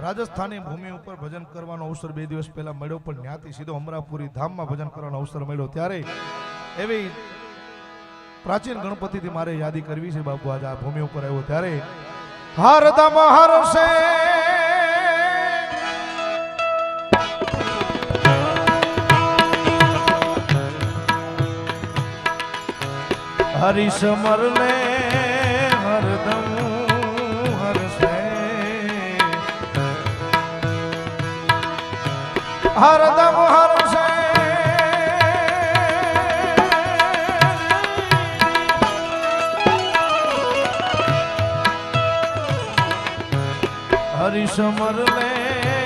રાજસ્થાની ભૂમિ ઉપર ભજન કરવાનો અવસર બે દિવસ પહેલા મળ્યો, પણ ત્યાંથી સીધો અમરાપુરી ધામમાં ભજન કરવાનો અવસર મળ્યો. ત્યારે એવી પ્રાચીન ગણપતિથી મારે યાદી કરવી છે બાપુ, આજે આ ભૂમિ ઉપર આવ્યો. ત્યારે હારદમ હરશે હરીશ મરલે હરદમ હરીશ મરલે